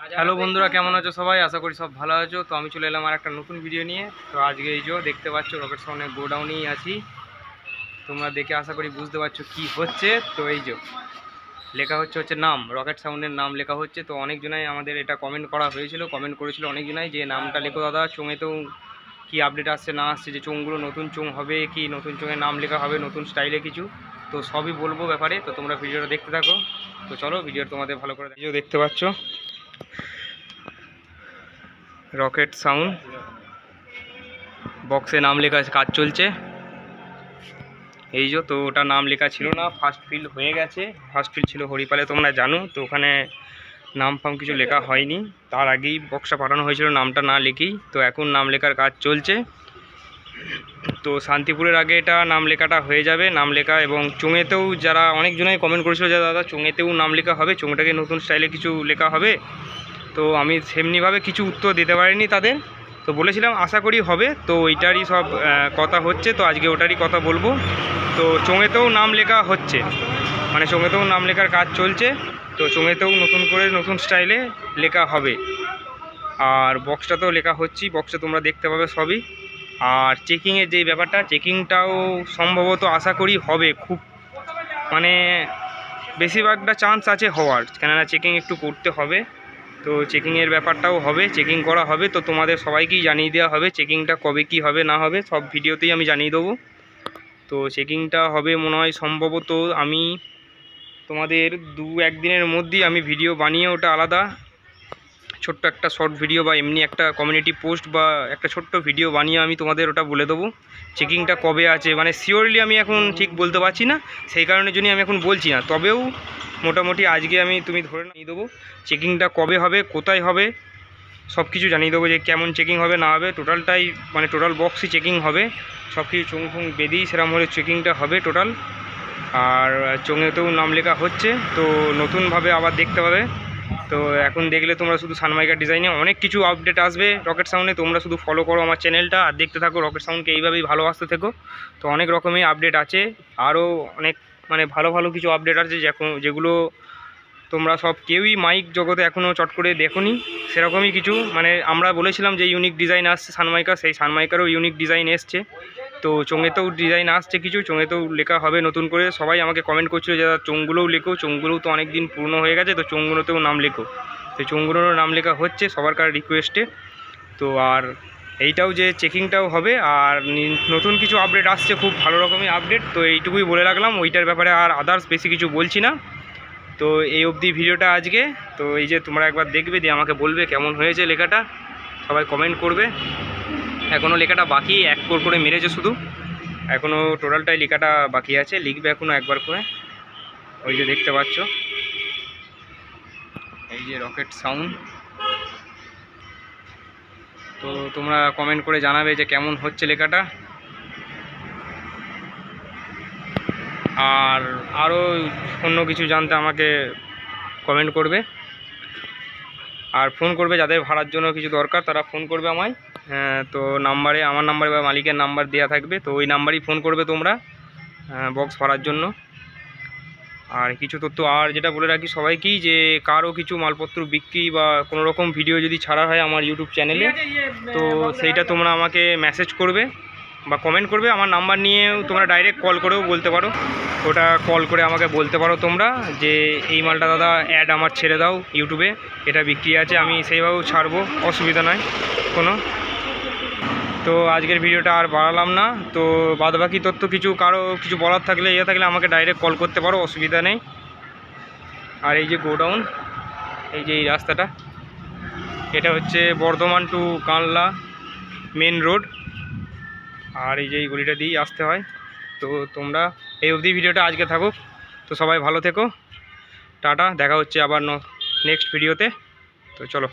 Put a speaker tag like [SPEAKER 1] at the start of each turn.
[SPEAKER 1] Hello বন্ধুরা কেমন আছো সবাই? আশা করি সব ভালো আছো। তো আমি চলে এলাম আর একটা নতুন ভিডিও নিয়ে। তো আজকে এই যে দেখতে পাচ্ছ রকেট সাউন্ডে গোডাউনেই আছি। তোমরা দেখে আশা করি বুঝতে পারছ কি হচ্ছে। তো এই যে লেখা হচ্ছে হচ্ছে নাম রকেট সাউন্ডের নাম লেখা হচ্ছে। তো অনেকজনাই আমাদের এটা কমেন্ট করা হয়েছিল কমেন্ট করেছিল অনেকজনাই যে নামটা লেখো দাদা চোঙেতেও কি আপডেট আসছে না আসছে যে চোঙগুলো নতুন চোঙ হবে কি নতুন চোঙের নাম লেখা হবে নতুন স্টাইলে কিছু। তো সবই বলব ব্যাপারে। তো তোমরা ভিডিওটা দেখতে থাকো। তো চলো ভিডিও তোমাদের ভালো করে দেখতে পাচ্ছ রকেট সাউন্ড। বক্সে নাম লেখা কাজ চলছে। এই যে তো ওটা নাম লেখা ছিল না ফার্স্ট ফিল হয়ে গেছে। ফার্স্ট ফিল ছিল হরিপালে, তোমরা জানো, তো ওখানে নাম ফাম কিছু লেখা হয়নি। তার আগেই বক্সটা পাঠানো হয়েছিল, নামটা না লিখেই। তো এখন নাম লেখার কাজ চলছে। তো শান্তিপুরের আগে এটা নাম লেখাটা হয়ে যাবে, নাম লেখা এবং চোঙেতেও যারা অনেকজনাই কমেন্ট করেছিল যে, দাদা, চোঙেতেও নাম লেখা হবে, চোঙটাকে নতুন স্টাইলে কিছু লেখা হবে? তো আমি সেমনিভাবে কিছু উত্তর দিতে পারিনি তাদের। তো বলেছিলাম আশা করি হবে, তো ওইটারই সব কথা হচ্ছে, তো আজকে ওটারই কথা বলব। তো চোঙেতেও নাম লেখা হচ্ছে মানে চোঙেতেও নাম লেখার কাজ চলছে, তো চোঙেতেও নতুন করে নতুন স্টাইলে লেখা হবে। আর বক্সটাতেও লেখা হচ্ছেই বক্সটা তোমরা দেখতে পাবে সবই। আর চেকিংয়ের যেই ব্যাপারটা, চেকিংটাও সম্ভবত আশা করি হবে খুব মানে বেশিরভাগটা চান্স আছে হওয়ার, কেননা চেকিং একটু করতে হবে। তো চেকিংয়ের ব্যাপারটাও হবে চেকিং করা হবে, তো তোমাদের সবাইকেই জানিয়ে দেওয়া হবে চেকিংটা কবে কি হবে, না হবে, সব ভিডিওতেই আমি জানিয়ে দেবো। তো চেকিংটা হবে মনে হয় সম্ভবত আমি তোমাদের দু একদিনের মধ্যেই আমি ভিডিও বানিয়ে ওটা আলাদা, ছোট্ট একটা শর্ট ভিডিও বা এমনি একটা কমিউনিটি পোস্ট বা একটা ছোট্ট ভিডিও বানিয়ে আমি তোমাদের ওটা বলে দেবো চেকিংটা কবে আছে মানে শিওরলি আমি এখন ঠিক বলতে পারছি না, সেই কারণের জন্যই আমি এখন বলছি না, তবেও মোটামুটি আজকে আমি তুমি ধরে নিয়ে দেবো চেকিংটা কবে হবে, কোথায় হবে সব কিছু জানিয়ে দেবো যে কেমন চেকিং হবে, না হবে, টোটালটাই মানে টোটাল বক্সই চেকিং হবে সব কিছু চোং ফোং বেঁধেই সেরকম হলে চেকিংটা হবে টোটাল। আর চোঙেতেও নাম লেখা হচ্ছে, তো নতুনভাবে আবার দেখতে পাবে তো এখন দেখলে তোমরা শুধু সানমাইকার ডিজাইনে অনেক কিছু আপডেট আসবে রকেট সাউন্ডে, তোমরা শুধু ফলো করো আমার চ্যানেলটা আর দেখতে থাকো রকেট সাউন্ডকে, এইভাবেই ভালোবাসতে থেকো। তো অনেক রকমই আপডেট আছে, আরও অনেক মানে ভালো ভালো কিছু আপডেট আছে যেগুলো তোমরা সব কেউই মাইক জগতে এখনও চট করে দেখোনি, সেরকমই কিছু। মানে আমরা বলেছিলাম যে ইউনিক ডিজাইন আসছে সানমাইকার সেই সানমাইকারও ইউনিক ডিজাইন এসছে। তো চোঙেতেও ডিজাইন আসছে কিছু, চোঙেতেও লেখা হবে নতুন করে। সবাই আমাকে কমেন্ট করছিল যে চোঙগুলোও লেখো, চোঙগুলোও তো অনেক দিন পুরনো হয়ে গেছে, তো চোঙগুলোতেও নাম লেখো। তো চোঙগুলোরও নাম লেখা হচ্ছে সবার কার রিকোয়েস্টে তো আর এইটাও যে চেকিংটাও হবে আর নতুন কিছু আপডেট আসছে, খুব ভালো রকমই আপডেট তো এইটুকুই বলে রাখলাম, ওইটার ব্যাপারে আর আদার্স বেশি কিছু বলছি না। তো এই অবধি ভিডিওটা আজকে। তো এই যে তোমরা একবার দেখবে, দিয়ে আমাকে বলবে কেমন হয়েছে লেখাটা। সবাই কমেন্ট করবে। এখনও লেখাটা বাকি, এক কোর করে মেরেছে শুধু। এখনও টোটালটাই লেখাটা বাকি আছে, লিখবে এখনও একবার করে। ওই যে দেখতে পাচ্ছ। এই যে রকেট সাউন্ড তো তোমরা কমেন্ট করে জানাবে যে কেমন হচ্ছে লেখাটা। আর আরও অন্য কিছু জানতে আমাকে কমেন্ট করবে। আর ফোন করবে যাদের ভাড়ার জন্য কিছু দরকার তারা ফোন করবে আমায়। হ্যাঁ, তো নাম্বারে আমার নাম্বারে বা মালিকের নাম্বার দেওয়া থাকবে। তো ওই নাম্বারেই ফোন করবে তোমরা বক্স ভাড়ার জন্য। আর কিছু তথ্য আর যেটা বলে রাখি সবাইকেই যে কারও কিছু মালপত্র বিক্রি বা কোনো রকম ভিডিও যদি ছাড়া হয় আমার ইউটিউব চ্যানেলে তো সেইটা তোমরা আমাকে মেসেজ করবে বা কমেন্ট করবে। আমার নাম্বার নিয়েও তোমরা ডাইরেক্ট কল করেও বলতে পারো। ওটা কল করে আমাকে বলতে পারো তোমরা যে এই মালটা দাদা অ্যাড আমার ছেড়ে দাও ইউটিউবে এটা বিক্রি আছে আমি সেইভাবেও ছাড়বো অসুবিধা নয় কোনো। তো আজকের ভিডিওটা আর বাড়ালাম না। তো বাদবাকি তথ্য কিছু, কারও কিছু বলার থাকলে ইয়ে থাকলে আমাকে ডাইরেক্ট কল করতে পারো, অসুবিধা নেই। আর এই যে গোডাউন, এই যে এই রাস্তাটা, এটা হচ্ছে Bardhaman to Kanla main road আর এই যে এই গলিটা দিয়েই আসতে হয়। তো তোমরা এই অবধি ভিডিওটা আজকে থাকুক। তো সবাই ভালো থেকো। টাটা, দেখা হচ্ছে আবার নেক্সট ভিডিওতে তো চলো।